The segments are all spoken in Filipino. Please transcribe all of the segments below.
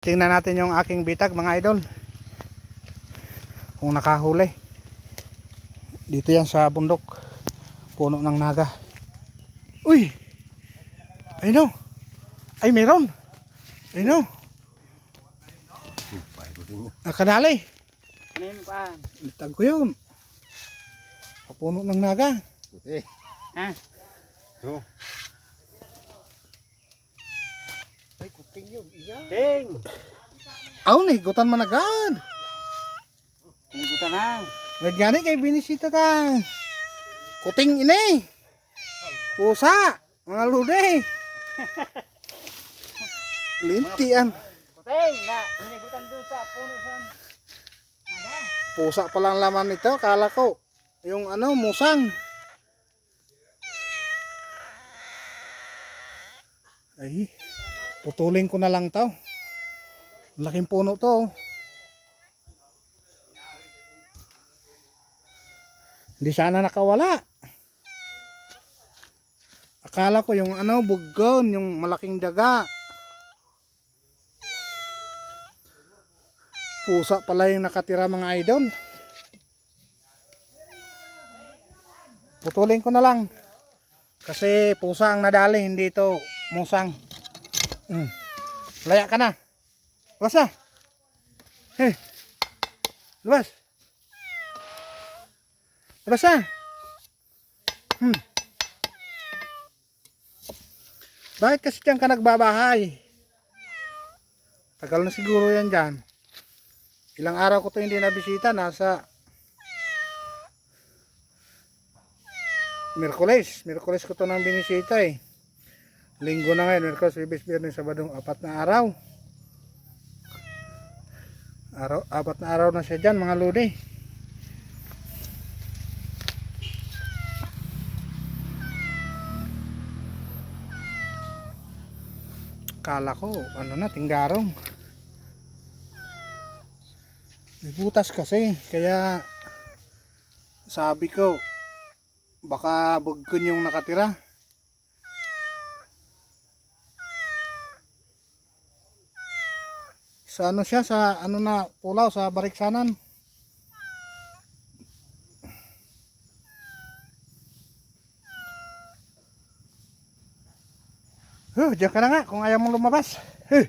Tingnan natin yung aking bitag mga idol. Kung nakahuli. Dito yan sa bundok. Puno ng naga. Uy! Ay no! Ay meron! Ay no! Nakadali! Ano? Bitag ko yun. Puno ng naga. Eh, Ha? no. Ay, kuting yun. Iya. Ting! Aw, nahigutan man agad. Tumugutan na. Wait gani kay binisita ka. Kuting ini. Pusa. Mga lude. Lintian. Ting! Na, hinigutan doon sa puno sa... Pusa pa lang laman nito. Kala ko. Yung ano, musang. Ay. Putulin ko na lang to. Laking puno to. oh. Hindi sana nakawala. Akala ko yung ano, bugon, yung malaking daga. Pusa pala yung nakatira mga idol. Putulin ko na lang. Kasi pusa ang nadali, hindi ito musang. Mm. Laya ka na. Labas na. Hey. Labas. Labas na. Hmm. Bakit kasi dyan ka nagbabahay? Tagal na siguro yan dyan. Ilang araw ko to hindi nabisita. Nasa Merkules. Merkules ko to nang binisita eh. Linggo na ngayon. Merkules, Bibis, Biyernes, Sabadong. Apat na araw. Araw, apat na araw na siya dyan mga lodi. Kala ko, ano na, tinggarong. May butas kasi, kaya sabi ko, baka bugkon yung nakatira. Sa ano siya, sa ano na pulaw, sa bariksanan. Huh, diyan ka na nga kung ayaw mong lumabas. Huh.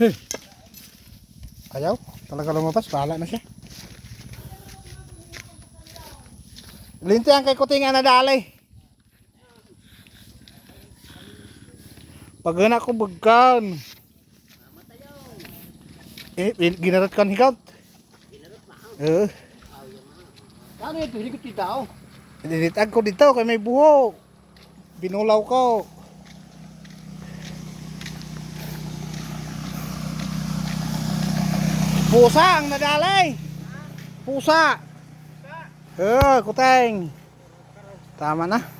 Huh. Ayaw, talaga lumabas, bahala na siya. Linti ang kay kutingan na dali. Pag anak ko bagkan. Eh, ginarat kan higaw. Eh, Ano ito? Hinigot yung tao. dinitag ko dito kay may buho. Binulaw ko. Pusa ang nadalay. Pusa. Eh, kuteng. Tama na.